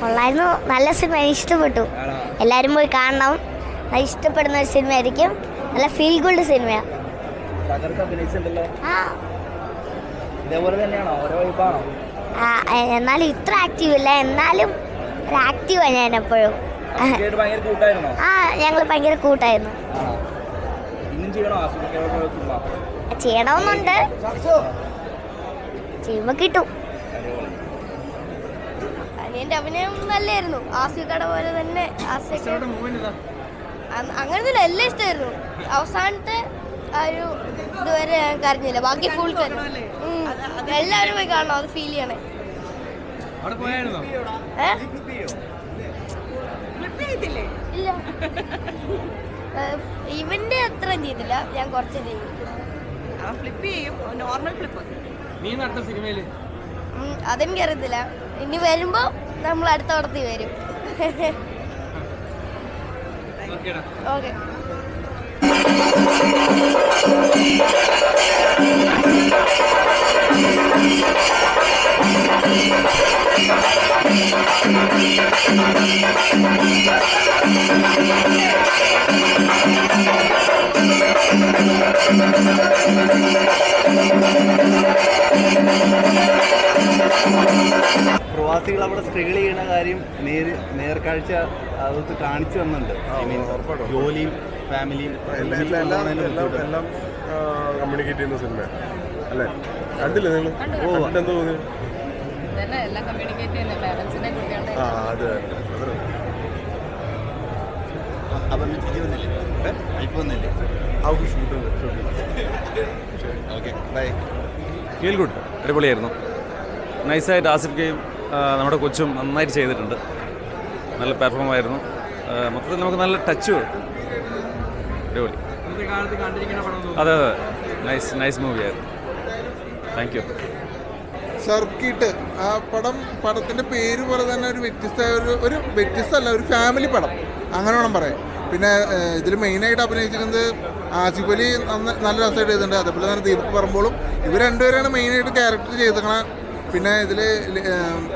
കൊള്ളായിരുന്നു. നല്ല സിനിമ ഇഷ്ടപ്പെട്ടു. എല്ലാവരും പോയി കാണണം. ഇഷ്ടപ്പെടുന്ന ഒരു സിനിമയായിരിക്കും. നല്ല ഫീൽ ഗുഡ് സിനിമയാണ് എന്നാലും ഇത്ര ആക്റ്റീവ് ഇല്ല. എന്നാലും ആക്റ്റീവാണ് ഞാൻ എപ്പോഴും. ആ ഞങ്ങൾ ഭയങ്കര കൂട്ടായിരുന്നു. ചെയ്യണമെന്നുണ്ട്. ചെയ്യുമ്പോ കിട്ടും. അനിയന്റെ അഭിനയം നല്ലായിരുന്നു ആസിക്കട പോലെ തന്നെ അങ്ങനത്തെ എല്ലാം ഇഷ്ടമായിരുന്നു. അവസാനത്തെ ആ ഒരു ഇതുവരെ ഞാൻ കരഞ്ഞില്ല. ബാക്കി ഫുൾ എല്ലാവരും പോയി കാണണം അത് ഫീൽ ചെയ്യണേ. അവിടെ പോയായിരുന്നോ? ഏ? ഇല്ല. ഇവന്റെ അത്രയും ചെയ്തില്ല ഞാൻ കുറച്ച് ചെയ്തു ഫ്ലിപ്പ് ചെയ്യും. നോർമൽ ഫ്ലിപ്പ് നീ നടന്ന സിനിമയിൽ? അതെനിക്ക് അറിയത്തില്ല ഇനി വരുമ്പോ നമ്മൾ അടുത്ത പടത്തിൽ വരും. Thank okay. പ്രവാസികൾ അവിടെ സ്ട്രഗിൾ ചെയ്യുന്ന കാര്യം നേര് നേർക്കാഴ്ച അതൊക്കെ കാണിച്ചു തന്നുണ്ട് ഐ മീൻ ജോലിയും ഫാമിലിയും എല്ലാം കമ്മ്യൂണിക്കേറ്റ് ചെയ്യുന്ന സിനിമ അല്ലേ? കണ്ടില്ലേ നിങ്ങൾ? ഓ. കണ്ടിട്ട് എന്തോ തോന്നി ആ അത് വന്നില്ലേ? ഇപ്പൊ വന്നില്ലേ? അവർക്ക് ഓക്കെ ബൈ ഫീൽ ഗുഡ് അടിപൊളിയായിരുന്നു. നൈസായിട്ട് ആസിഫ് ഗെയിം നമ്മുടെ കൊച്ചും നന്നായിട്ട് ചെയ്തിട്ടുണ്ട്. നല്ല പെർഫോം ആയിരുന്നു. മൊത്തത്തിൽ നമുക്ക് നല്ല ടച്ച് അടിപൊളി. അതെ അതെ. നൈസ് നൈസ് മൂവിയായിരുന്നു താങ്ക് യു സർക്കിട്ട് ആ പടം പടത്തിന്റെ പേര് പോലെ തന്നെ ഒരു വ്യത്യസ്ത ഒരു ഒരു വ്യത്യസ്തമല്ല ഒരു ഫാമിലി പടം. അങ്ങനെ വേണം പറയാം പിന്നെ ഇതിൽ മെയിനായിട്ട് അഭിനയിച്ചിരുന്നത് ആസിഫ് അലി നല്ല രസമായിട്ട് ചെയ്തിട്ടുണ്ട്. അതേപോലെ തന്നെ ദീപക് പറമ്പോളും ഇവർ രണ്ടുപേരാണ് മെയിനായിട്ട് ക്യാരക്ടർ ചെയ്തേക്കണ. പിന്നെ ഇതിൽ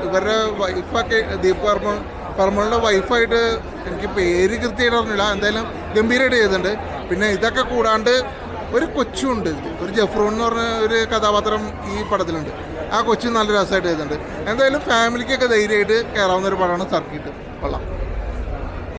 ഇവരുടെ വൈഫൊക്കെ ദീപ് വർമ്മ പറമ്പോളിന്റെ വൈഫായിട്ട് എനിക്ക് പേര് കൃത്യമായിട്ട് അറിഞ്ഞില്ല. എന്തായാലും ഗംഭീരമായിട്ട് ചെയ്തിട്ടുണ്ട്. പിന്നെ ഇതൊക്കെ കൂടാണ്ട് ഒരു കൊച്ചുണ്ട് ഒരു ജഫ്രൂൺ എന്ന് പറഞ്ഞ ഒരു കഥാപാത്രം ഈ പടത്തിലുണ്ട്. ആ കൊച്ചു നല്ല രസമായിട്ട് ചെയ്തിട്ടുണ്ട്. എന്തായാലും ഫാമിലിക്കൊക്കെ ധൈര്യമായിട്ട് കയറാവുന്ന ഒരു പടമാണ് സർക്കിട്ട് കൊള്ളാം.